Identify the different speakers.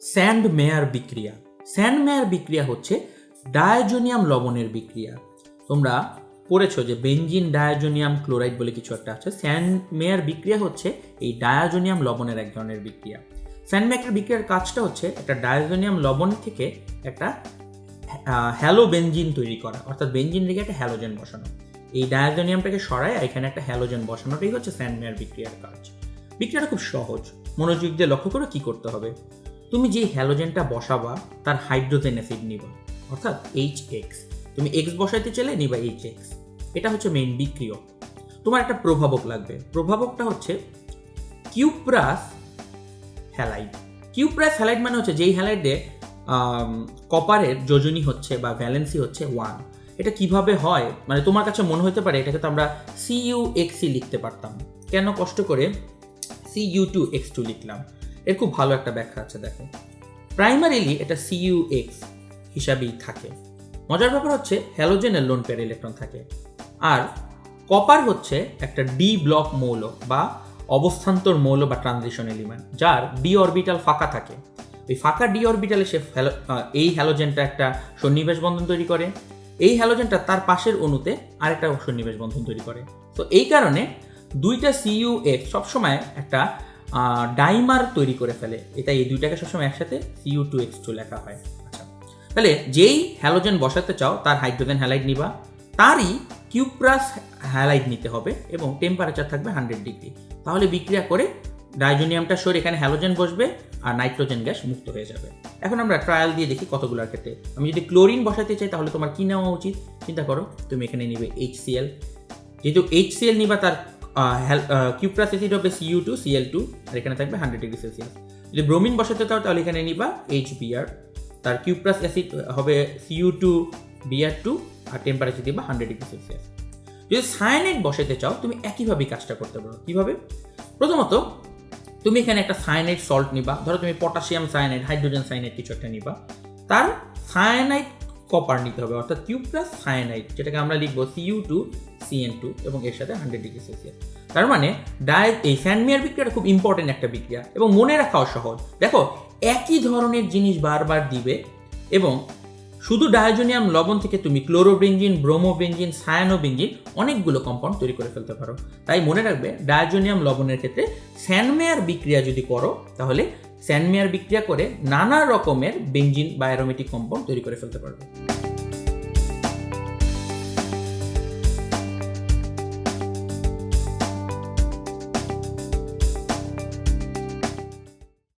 Speaker 1: Sand মেয়ার বিক্রিয়া। Sand মেয়ার বিক্রিয়া হচ্ছে ডায়োজোনিয়াম লবণের বিক্রিয়া। তোমরা পড়েছো যে বেঞ্জিন ডায়োজোনিয়াম ক্লোরাইড বলে কিছু একটা আছে। স্যান্ড মেয়ার বিক্রিয়া হচ্ছে এই ডায়োজোনিয়াম লবণের এক ধরনের বিক্রিয়া। স্যান্ড মেয়ার বিক্রিয়ার কাজটা হচ্ছে একটা ডায়োজোনিয়াম লবণ থেকে একটা হ্যালো বেঞ্জিন তৈরি করা। অর্থাৎ বেঞ্জিন রেখে একটা হ্যালোজেন বসানো। এই ডায়োজোনিয়ামটাকে সরায় এখানে একটা হ্যালোজেন বসানোটাই হচ্ছে স্যান্ড মেয়ার বিক্রিয়ার কাজ। বিক্রিয়াটা খুব সহজ। মনোযোগ দিয়ে লক্ষ্য করে কি করতে হবে। তুমি যে হ্যালোজেনটা বসাবা, তার হাইড্রোজেন অ্যাসিড নিবা, অর্থাৎ এইচ এক্স তুমি এক্স বসাইতে চাইলে নিবা এইচ এক্স এটা হচ্ছে মেইন বিক্রিয়ক তোমার একটা প্রভাবক লাগবে। প্রভাবকটা হচ্ছে কিউপ্রাস হ্যালাইড কিউপ্রাস হ্যালাইড মানে হচ্ছে যেই হ্যালাইডে কপারের যোজনী হচ্ছে বা ভ্যালেন্সি হচ্ছে ওয়ান এটা কীভাবে হয়? মানে তোমার কাছে মনে হতে পারে, এটাকে তো আমরা সিইউ এক্সি লিখতে পারতাম। কেন কষ্ট করে? C U two X two লিখলাম। এর খুব ভালো একটা ব্যাখ্যা আছে দেখো প্রাইমারিলি এটা সিইউ এক্স হিসাবেই থাকে। মজার ব্যাপার হচ্ছে হ্যালোজেনের লোন পেয়ার ইলেকট্রন থাকে। আর কপার হচ্ছে একটা ডি ব্লক মৌল বা অবস্থান্তর মৌল বা ট্রানজিশন এলিমেন্ট যার ডি অরবিটাল ফাঁকা থাকে। ওই ফাঁকা ডি অরবিটালে সে এই হ্যালোজেনটা একটা সন্নিবেশ বন্ধন তৈরি করে। এই হ্যালোজেনটা তার পাশের অণুতে আরেকটা সন্নিবেশ বন্ধন তৈরি করে। তো এই কারণে দুইটা সিইউ এফ সবসময় একটা ডাইমার তৈরি করে ফেলে। এটা এই দুইটাকে সবসময় একসাথে সিইউ টু এক্স টু লেখা হয়। আচ্ছা। তাহলে যেই হ্যালোজেন বসাতে চাও, তার হাইড্রোজেন হ্যালাইড নিবা। তারই কিউপ্রাস হ্যালাইড নিতে হবে এবং টেম্পারেচার থাকবে হান্ড্রেড ডিগ্রি তাহলে বিক্রিয়া করে ডাইজোনিয়ামটা সরে এখানে হ্যালোজেন বসবে আর নাইট্রোজেন গ্যাস মুক্ত হয়ে যাবে। এখন আমরা ট্রায়াল দিয়ে দেখি কতগুলোর ক্ষেত্রে। আমি যদি ক্লোরিন বসাতে চাই, তাহলে তোমার কি নেওয়া উচিত? চিন্তা করো, তুমি এখানে নিবে এইচ যেহেতু এইচ নিবা, তার কিউপ্রাস অ্যাসিড হবে সিইউ টু সিএল টু আর এখানে থাকবে হান্ড্রেড ডিগ্রি সেলসিয়াস যদি ব্রোমিন বসাতে চাও, তাহলে এখানে নিবা এইচ বিআর তার কিউপ্রাস অ্যাসিড হবে সিইউ টু বিআর টু আর টেম্পারেচার দিবা হান্ড্রেড ডিগ্রি সেলসিয়াস যদি সায়ানাইড বসাতে চাও, তুমি একইভাবেই কাজটা করতে পারো। কীভাবে? প্রথমত, তুমি এখানে একটা সায়ানাইড সল্ট নিবা। ধরো তুমি পটাশিয়াম সায়ানাইড হাইড্রোজেন সায়ানাইড কিছু একটা নিবা। তার সায়ানাইড কপার নিতে হবে, অর্থাৎ কিউ প্লাস সায়ানাইড যেটাকে আমরা লিখব সিইউ টু সিএন টু এবং এর সাথে হান্ড্রেড ডিগ্রি সেলসিয়াস তার মানে ডায় এই স্যান্ডমিয়ার বিক্রিয়াটা খুব ইম্পর্টেন্ট একটা বিক্রিয়া এবং মনে রাখাও সহজ। দেখো, একই ধরনের জিনিস বারবার দিবে এবং শুধু ডায়োজোনিয়াম, লবণ থেকে তুমি ক্লোরোবেঞ্জিন ব্রোমোবেঞ্জিন সায়ানোবেঞ্জিন অনেকগুলো কম্পাউন্ড তৈরি করে ফেলতে পারো। তাই মনে রাখবে, ডায়োজোনিয়াম, লবণের ক্ষেত্রে স্যানমেয়ার বিক্রিয়া যদি করো, তাহলে স্যানমেয়ার বিক্রিয়া করে নানা রকমের বেঞ্জিন বা অ্যারোমেটিক কম্পাউন্ড তৈরি করে ফেলতে পারবে।